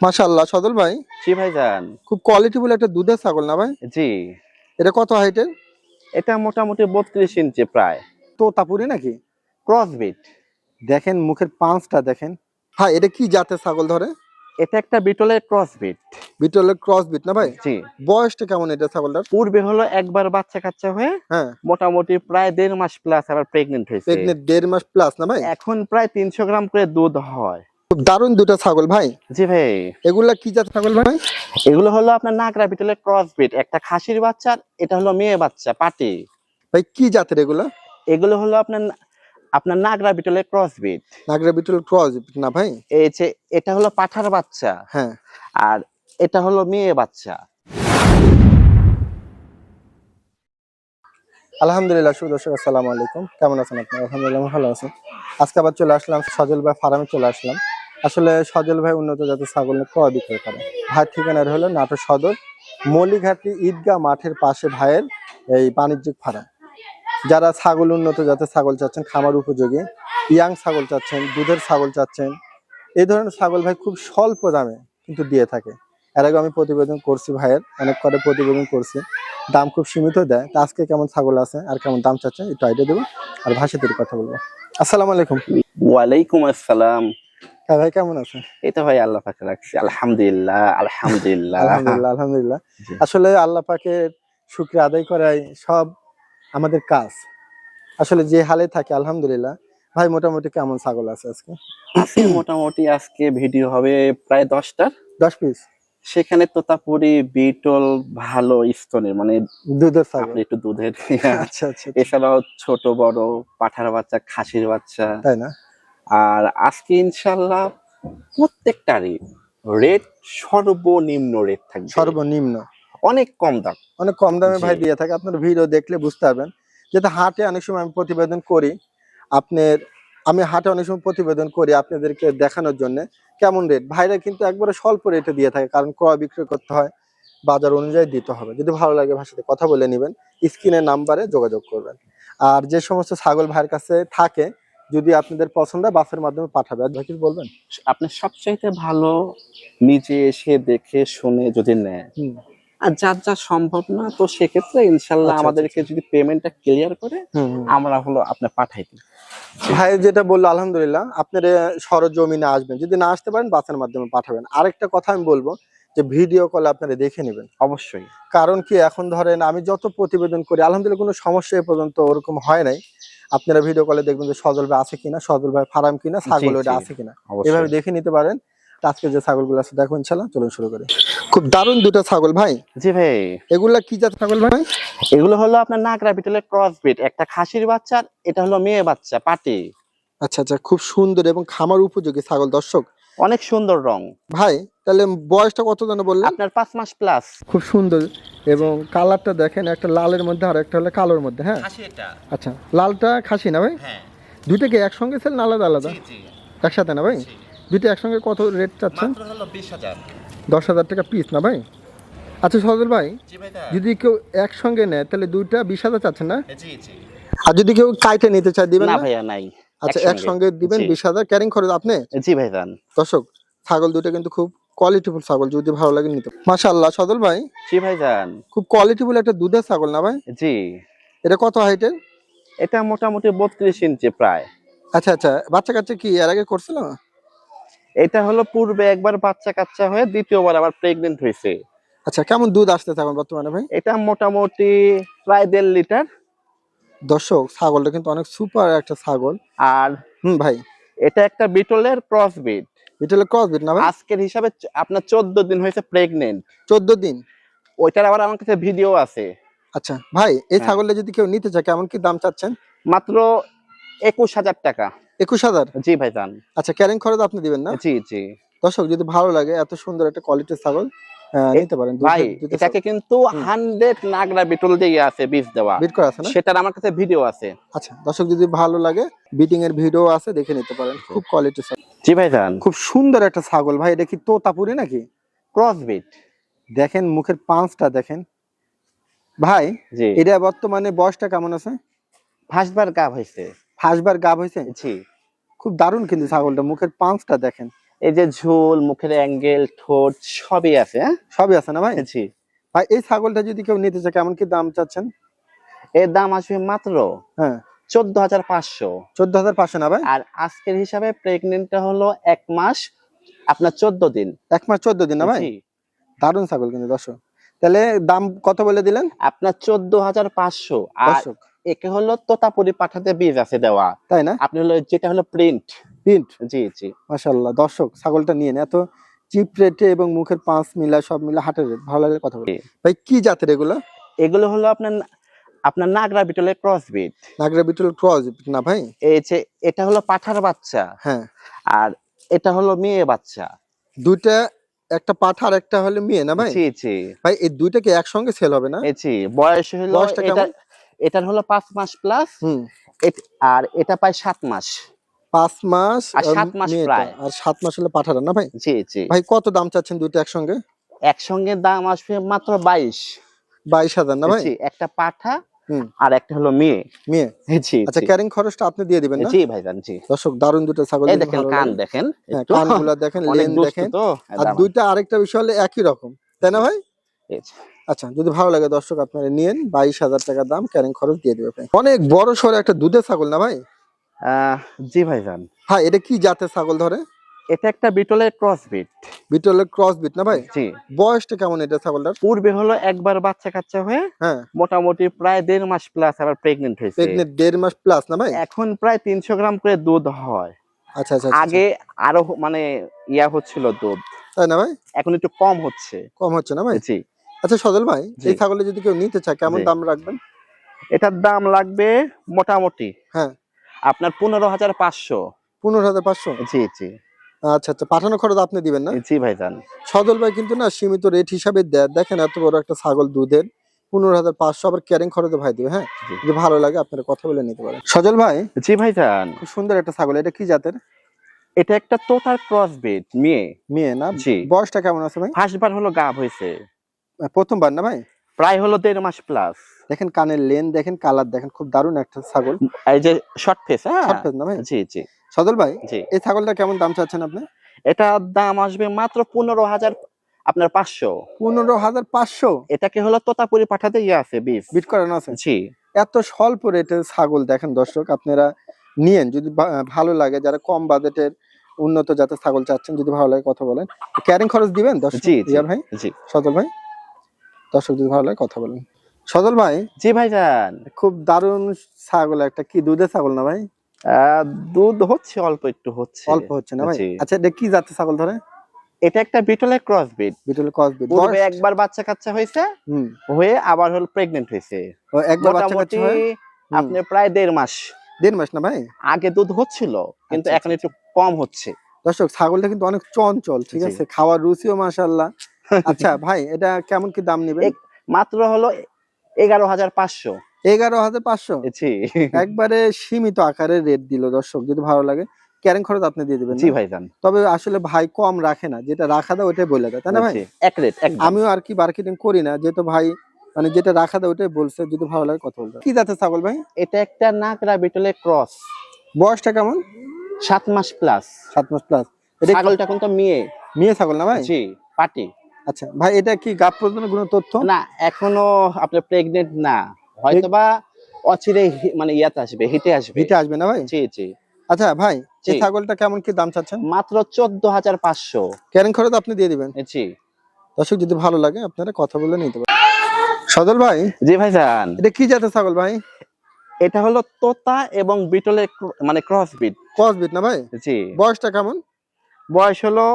মাশাআল্লাহ সদল ভাই। জি ভাইজান। খুব কোয়ালিটিফুল একটা দুধের ছাগল না ভাই? জি। এটা কত হাইটের এটা মোটামুটি বত্রিশ ইঞ্চি প্রায়। তোতাপুরি নাকি? ক্রস বিট দেখেন মুখের পাঁচটা দেখেন। হ্যাঁ এটা কি জাতের ছাগল ধরে? এটা একটা বিটলের ক্রস বিট বিটলের ক্রস বিট না ভাই? জি। বয়সটা কেমন এটা ছাগলটার? পূর্বে হলো একবার বাচ্চা কাচ্চা হয়ে হ্যাঁ। মোটামুটি প্রায় দেড় মাস প্লাস আবার প্রেগনেন্ট হয়েছে। প্রেগনেন্ট দেড় মাস প্লাস না ভাই? এখন প্রায় তিনশো গ্রাম করে দুধ হয়। খুব দারুণ দুটো ছাগল ভাই। জি ভাই। এগুলা কি জাত ছাগল ভাই? এগুলো হলো আপনার নাগরা বিটলের ক্রস ব্রিড একটা খাসির বাচ্চা আর এটা হলো মেয়ে বাচ্চা পাটি। ভাই কি জাতের এগুলো? এগুলো হলো আপনার আপনার নাগরা বিটলের ক্রস বিট নাগরা বিটল ক্রস না ভাই? এই যে এটা হলো পাঠার বাচ্চা। হ্যাঁ। আর এটা হলো মেয়ে বাচ্চা। আলহামদুলিল্লাহ শুভ দর্শক আসসালামু আলাইকুম। কেমন আছেন আপনি আলহামদুলিল্লাহ ভালো আছেন আজকে আবার চলে আসলাম সজল ভাই ফার্মে চলে আসলাম। আসলে সজল ভাই উন্নত জাতের ছাগল ক্রয় বিক্রয় করে? ভাইয়ের ঠিকানা হলো নাটোর সদর, মলিঘাটি ঈদগাহ মাঠের পাশে ভাইয়ের এই বাণিজ্যিক ফার্ম। যারা ছাগল উন্নত জাতের ছাগল চাচ্ছেন, খামার উপযোগী, ইয়াং ছাগল চাচ্ছেন, দুধের ছাগল চাচ্ছেন, এই ধরনের ছাগল ভাই খুব স্বল্প দামে কিন্তু দিয়ে থাকে। এর আগে আমি প্রতিবেদন করছি ভাইয়ের, অনেক করে প্রতিবেদন করছি। দাম খুব সীমিত দেয়। তা আজকে কেমন ছাগল আছে আর কেমন দাম চাচ্ছে একটু আইডিয়া দেবো। আর ভাষাতে কথা বলব। আসসালামু আলাইকুম। ওয়ালাইকুম আসসালাম। ভাই কেমন আছে এই তো ভাই আল্লাহ পাকে রাখছি। আলহামদুলিল্লাহ আলহামদুলিল্লাহ। আলহামদুলিল্লাহ আলহামদুলিল্লাহ। আসলে আল্লাহ পাকের শুক্রিয়া আদায় করাই সব আমাদের কাজ। আসলে যে হালে থাকে আলহামদুলিল্লাহ। ভাই মোটামুটি কেমন ছাগল আছে আজকে? আজকে মোটামুটি আজকে ভিডিও হবে প্রায় দশটার। দশ পিস? সেখানে তোতাপুরি বিটল ভালো স্তনের মানে দুধের ছাগল। একটু দুধের আচ্ছা আচ্ছা। এছাড়াও ছোট বড় পাঠার বাচ্চা খাসির বাচ্চা। তাই না? আর আজকে ইনশাল্লাহ প্রত্যেকটারই রেট সর্বনিম্ন রেট থাকবে। সর্বনিম্ন। অনেক কম দাম। অনেক কম দামে ভাই দিয়ে থাকে। আপনার ভিডিও দেখলে বুঝতে পারবেন। যেটা হাটে অনেক সময় আমি প্রতিবেদন করি আপনার আমি হাটে অনেক সময় প্রতিবেদন করি আপনাদেরকে দেখানোর জন্য। কেমন রেট ভাইরা কিন্তু একবারে স্বল্প রেটে দিয়ে থাকে কারণ ক্রয় বিক্রয় করতে হয় বাজার অনুযায়ী দিতে হবে। যদি ভালো লাগে সাথে কথা বলে নেবেন স্ক্রিনের নাম্বারে যোগাযোগ করবেন। আর যে সমস্ত ছাগল ভাইয়ের কাছে থাকে যদি আপনাদের পছন্দ হয় বাসের মাধ্যমে পাঠাবে। আর কিছু বলবেন? আপনি সবচাইতে ভালো নিজে এসে দেখে শুনে যদি নেয় আর যার যা সম্ভব না তো সেক্ষেত্রে ইনশাল্লাহ আচ্ছা, আমাদেরকে যদি পেমেন্টটা ক্লিয়ার করে আমরা হলো আপনার পাঠাই দিই। ভাই যেটা বলল আলহামদুলিল্লাহ আপনার সরজমিনে আসবেন। যদি না আসতে পারেন বাসের মাধ্যমে পাঠাবেন। আরেকটা কথা আমি বলব যে ভিডিও কল আপনারা দেখে নেবেন। অবশ্যই। কারণ কি এখন ধরেন আমি যত প্রতিবেদন করি আলহামদুলিল্লাহ কোনো সমস্যা এ পর্যন্ত ওরকম হয় নাই। আপনারা ভিডিও কলে দেখবেন যে সজল ভাই আছে কিনা সজল ভাই ফার্ম কিনা ছাগল ওটা আছে কিনা। এভাবে দেখে নিতে পারেন। আজকে যে ছাগলগুলো আছে দেখো ইনশাল্লাহ চলুন শুরু করি। খুব দারুণ দুটো ছাগল ভাই। জি ভাই। এগুলা কি জাত ছাগল ভাই? এগুলো হলো আপনার নাগরা বিটলের ক্রস বিট একটা খাসির বাচ্চা আর এটা হলো মেয়ে বাচ্চা পাটি। আচ্ছা আচ্ছা খুব সুন্দর এবং খামার উপযোগী ছাগল দর্শক। অনেক সুন্দর রং। ভাই তাহলে বয়সটা কত জানো বললেন? আপনার পাঁচ মাস প্লাস খুব সুন্দর। এবং কালারটা দেখেন একটা লালের মধ্যে আর একটা হলো কালোর মধ্যে হ্যাঁ? খাসি এটা। আচ্ছা লালটা খাসি না ভাই? হ্যাঁ। দুইটা কি একসঙ্গে ছিল না আলাদা আলাদা? জি একসাথে না ভাই? দুইটা একসঙ্গে কত রেট চাচ্ছেন? দশ হাজার টাকা পিস না ভাই? আচ্ছা সজল ভাই জি ভাই যদি কেউ একসঙ্গে নেয় তাহলে দুইটা বিশ হাজার চাচ্ছেন না? জি জি। আর যদি কেউ কাইটে নিতে চায় দিবেন না না? ভাইয়া নাই। আচ্ছা একসঙ্গে। দিবেন। বিশ হাজার। ক্যারিং খরচ আপনি? জি ভাই যান দর্শক ছাগল দুটো কিন্তু খুব কোয়ালিটিফুল ছাগল যদি ভালো লাগে নিতে মাশাআল্লাহ সদল ভাই? জি ভাই যান খুব কোয়ালিটিফুল একটা দুধের ছাগল না ভাই? জি। এটা কত হাইটের এটা মোটামুটি বত্রিশ ইঞ্চি প্রায়। আচ্ছা আচ্ছা বাচ্চা কাচ্চা কি এর আগে করছিল এটা হলো পূর্বে একবার বাচ্চা কাচ্চা হয়ে দ্বিতীয়বার আবার প্রেগনেন্ট হয়েছে আচ্ছা কেমন দুধ আসতে এখন বর্তমানে ভাই? এটা মোটামুটি প্রায় দেড় লিটার। দর্শক ছাগলটা কিন্তু অনেক সুপার একটা ছাগল। আর হুম ভাই। এটা একটা বিটলের ক্রস বিট এটা হলো ক্রস না ভাই? আজকের হিসাবে আপনার চোদ্দ দিন হয়েছে প্রেগনেন্ট চোদ্দ দিন? ওইটার আবার আমার কাছে ভিডিও আছে। আচ্ছা ভাই এই হ্যাঁ। ছাগলটা যদি কেউ নিতে চায় কেমন কি দাম চাচ্ছেন? মাত্র একুশ হাজার টাকা। একুশ হাজার? জি ভাই যান আচ্ছা ক্যারিং খরচ আপনি দিবেন না? জি জি। দর্শক যদি ভালো লাগে এত সুন্দর একটা কোয়ালিটির ছাগল নিতে পারেন ভাই এটাকে কিন্তু হুম। হান্ড্রেড নাগরা বিটল দিয়ে আছে বীজ দেওয়া। বিট করা আছে না? সেটার আমার কাছে ভিডিও আছে। আচ্ছা দর্শক যদি ভালো লাগে বিটিং এর ভিডিও আছে দেখে নিতে পারেন। খুব কোয়ালিটি জি ভাই যান খুব সুন্দর একটা ছাগল। ভাই এটা কি তোতাপুরি নাকি? ক্রস বিট দেখেন মুখের পাঁচটা দেখেন। ভাই এটা বর্তমানে বয়সটা কেমন আছে? ফার্স্টবার গাব হয়েছে ফার্স্টবার গাব হয়েছে জি। খুব দারুণ কিন্তু ছাগলটা মুখের পাঁচটা দেখেন। এই যে ঝোল মুখের অ্যাঙ্গেল ঠোঁট সবই আছে হ্যাঁ? সবই আছে না ভাই? জি। ভাই এই ছাগলটা যদি কেউ নিতে চায় কেমন কি দাম চাচ্ছেন? এর দাম আসবে মাত্র হ্যাঁ। চোদ্দ হাজার পাঁচশো। চোদ্দ হাজার পাঁচশো না ভাই? আর আজকের হিসাবে প্রেগনেন্টটা হলো এক মাস আপনার চোদ্দ দিন। এক মাস চোদ্দ দিন না ভাই? জি। দারুণ ছাগল কিন্তু দর্শক। তাহলে দাম কত বলে দিলেন? আপনার চোদ্দ হাজার পাঁচশো। আর একে হলো তোতাপুরি পাঠাতে বীজ আছে দেওয়া। তাই না? আপনি হলো যেটা হলো প্রিন্ট প্রিন্ট জি জি। মাশাল্লাহ দর্শক ছাগলটা নিয়ে এত চিপ রেটে এবং মুখের পাঁচ মিলা সব মিলা হাটের রেট। ভালো লাগলে কথা বলি ভাই কি জাতের এগুলো? এগুলো হলো আপনার আপনার নাগরা বিটলের ক্রস বিট নাগরা বিটল ক্রস না ভাই? এই যে এটা হলো পাঠার বাচ্চা। হ্যাঁ। আর এটা হলো মেয়ে বাচ্চা। দুইটা একটা পাঠা আর একটা হলে মেয়ে না ভাই? জি জি। ভাই এই দুইটা কি একসঙ্গে সেল হবে না? জি বয়স হলো এটা? এটার হলো পাঁচ মাস প্লাস হুম। আর এটা পায় সাত মাস। পাঁচ মাস আর সাত মাস প্রায়। আর সাত মাস হলে পাঠাটা না ভাই? জি জি। ভাই কত দাম চাচ্ছেন দুইটা একসঙ্গে? একসঙ্গে দাম আসবে মাত্র বাইশ। বাইশ হাজার না ভাই? একটা পাঠা আর একটা হলো মেয়ে। মেয়ে? জি আচ্ছা ক্যারিং খরচটা আপনি দিয়ে দিবেন জি ভাইজান জি। দর্শক দারুণ দুটো ছাগল এই দেখেন কান দেখেন হ্যাঁ একটু। কানগুলা দেখেন লেন দেখেন। আর দুইটা আরেকটা বিষয় হলে একই রকম তাই না ভাই? আচ্ছা যদি ভালো লাগে দর্শক আপনারা নিয়েন বাইশ হাজার টাকা দাম ক্যারিং খরচ দিয়ে দেবে। অনেক বড় সড়ো একটা দুধের ছাগল না ভাই? জি ভাইজান। ভাই এটা কি জাতের ছাগল ধরে? এটা একটা বিটলের ক্রস বিট বিটলের ক্রস বিট না ভাই? জি। বয়সটা কেমন এটা ছাগলটার? পূর্বে হলো একবার বাচ্চা কাচ্চা হয়ে হ্যাঁ। মোটামুটি প্রায় দেড় মাস প্লাস আবার প্রেগনেন্ট হয়েছে। প্রেগনেন্ট দেড় মাস প্লাস না ভাই? এখন প্রায় তিনশো গ্রাম করে দুধ হয়। আচ্ছা আচ্ছা আচ্ছা, আগে আরও মানে ইয়া হচ্ছিল দুধ। তাই না ভাই? এখন একটু কম হচ্ছে। কম হচ্ছে না ভাই? জি। আচ্ছা সজল ভাই। এই ছাগলে যদি কেউ নিতে চায় কেমন দাম রাখবেন? এটার দাম লাগবে মোটামুটি হ্যাঁ। আপনার পনেরো হাজার পাঁচশো। পনেরো হাজার পাঁচশো? জি জি। আচ্ছা আচ্ছা পাঠানো খরচ আপনি দিবেন না? জি ভাইজান। সজল ভাই কিন্তু না সীমিত রেট হিসাবে দেয়। দেখেন এত বড় একটা ছাগল দুধের পনেরো হাজার পাঁচশো আবার ক্যারিং খরচে ভাই দিবে হ্যাঁ। যদি ভালো লাগে আপনারা কথা বলে নিতে পারেন। সজল ভাই জি ভাইজান। খুব সুন্দর একটা ছাগল এটা কি জাতের? এটা একটা তোতার ক্রস বিট মেয়ে। মেয়ে না? জি। বয়সটা কেমন আছে ভাই? ফার্স্টবার হলো গাব হয়েছে। প্রথমবার না ভাই? প্রায় হলো দেড় মাস প্লাস দেখেন কানের লেন দেখেন কালার দেখেন খুব দারুণ একটা ছাগল। এই যে শর্ট ফেস হ্যাঁ? Short face না ভাই? জি জি। সজল ভাই এই ছাগলটা কেমন দাম চাচ্ছেন আপনি? এটার দাম আসবে মাত্র পনেরো হাজার আপনার পাঁচশো। পনেরো হাজার পাঁচশো? এটাকে হলো তোতাপুরি পাঠাতে ইয়ে আছে বিশ বিট করানো আছে? জি। এত স্বল্প রেটের ছাগল দেখেন দর্শক আপনারা নিয়েন। যদি ভালো লাগে যারা কম বাজেটের উন্নত জাতের ছাগল চাচ্ছেন যদি ভালো লাগে কথা বলেন। ক্যারিং খরচ দিবেন দর্শক? জি, জি। রিয়া ভাই? জি। সজল ভাই? দর্শক যদি ভালো লাগে কথা বলেন। সজল ভাই জি ভাইজান। খুব দারুণ ছাগল একটা কি দুধের ছাগল না ভাই? দুধ হচ্ছে অল্প একটু হচ্ছে। অল্প হচ্ছে না ভাই? আচ্ছা এটা কি জাতের ছাগল ধরে? এটা একটা বিটলের ক্রস বিট বিটল কসবি পূর্বে একবার বাচ্চা কাচ্চা হয়েছে হুম। হয়ে আবার হলো প্রেগনেন্ট হয়েছে। ও একবার বাচ্চা কাচ্চা হয়? আপনি প্রায় দেড় মাস। দেড় মাস না ভাই? আগে দুধ হচ্ছিল কিন্তু আচ্ছা, এখন একটু কম হচ্ছে। দর্শক ছাগলটা কিন্তু অনেক চঞ্চল ঠিক আছে? খাওয়ার রুচিও মাশাআল্লাহ। আচ্ছা ভাই এটা কেমন কি দাম নেবেন? মাত্র হলো এগারো হাজার পাঁচশো। এগারো হাজার পাঁচশো? একবারে সীমিত আকারে রেট দিল দর্শক যদি ভালো লাগে ক্যারিং খরচ আপনি দিয়ে দিবেন জি না? ভাইজান। তবে আসলে ভাই কম রাখে না যেটা রাখা দেয় ওটাই বলে দেয় তাই না ভাই? এক রেট আমিও আর কি মার্কেটিং করি না যেহেতু ভাই মানে যেটা রাখা দেয় ওটাই বলছে যদি ভালো লাগে কথা বলতে কি জাতের ছাগল ভাই? এটা একটা নাকরা বিটলের ক্রস বয়সটা কেমন? সাত মাস প্লাস সাত মাস প্লাস এটা ছাগলটা কিন্তু মেয়ে। মেয়ে ছাগল না ভাই? জি পাটি। আচ্ছা ভাই এটা কি গাপ প্রজনন কোনো তথ্য? না এখনও আপনার প্রেগনেন্ট না। হয়তোবা অচিরে মানে ইয়াতে আসবে হিটে আসবে। ভিটে আসবে না ভাই? জি জি। আচ্ছা ভাই এই ছাগলটা কেমন কি দাম চাচ্ছেন? মাত্র চোদ্দ হাজার পাঁচশো। ক্যারিং খরচ আপনি দিয়ে দিবেন? জি। দর্শক যদি ভালো লাগে আপনারা কথা বলে নিতে পারেন। সদল ভাই জি ভাইজান। এটা কি জাতের ছাগল ভাই? এটা হলো তোতা এবং বিটলের মানে ক্রস বিট ক্রস বিট না ভাই? জি। বয়সটা কেমন? বয়স হলো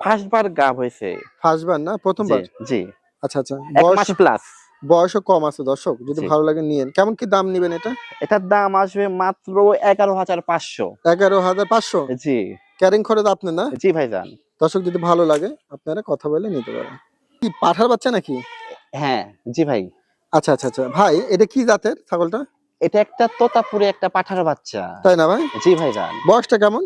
ফার্স্ট বার গাব হয়েছে। ফার্স্ট বার না? প্রথমবার? জি, আচ্ছা আচ্ছা। বয়স মাস প্লাস বয়সও কম আছে দর্শক যদি ভালো লাগে নিয়েন। কেমন কি দাম নিবেন এটা? এটার দাম আসবে মাত্র এগারো হাজার পাঁচশো। এগারো হাজার পাঁচশো? জি। ক্যারিং খরচ আপনার না? জি ভাইজান। দর্শক যদি ভালো লাগে আপনারা কথা বলে নিতে পারেন। কি পাঠার বাচ্চা নাকি? হ্যাঁ জি ভাই। আচ্ছা আচ্ছা আচ্ছা। ভাই এটা কি জাতের ছাগলটা? এটা একটা তোতাপুরে একটা পাঠার বাচ্চা। তাই না ভাই? জি ভাই যান বয়সটা কেমন?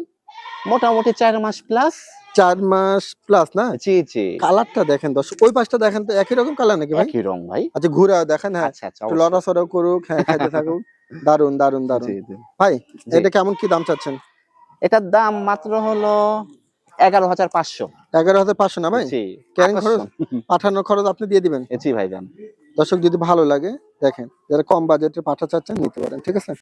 মোটামুটি চার মাস প্লাস চার মাস প্লাস না? জি জি। কালারটা দেখেন দর্শক ওই পাশটা দেখেন তো একই রকম কালার নাকি ভাই? একই রং ভাই। আচ্ছা ঘুরে দেখেন হ্যাঁ। আচ্ছা আচ্ছা অবশ্যই। করুক হ্যাঁ খাইতে থাকুক। দারুণ দারুণ দারুণ। ভাই এটা কেমন কি দাম চাচ্ছেন? এটার দাম মাত্র হলো এগারো হাজার পাঁচশো। এগারো হাজার পাঁচশো না ভাই? ক্যারিং খরচ? পাঠানোর খরচ আপনি দিয়ে দিবেন? জি ভাইজান দর্শক যদি ভালো লাগে দেখেন যারা কম বাজেটে পাঠা চাচ্ছেন নিতে পারেন ঠিক আছে?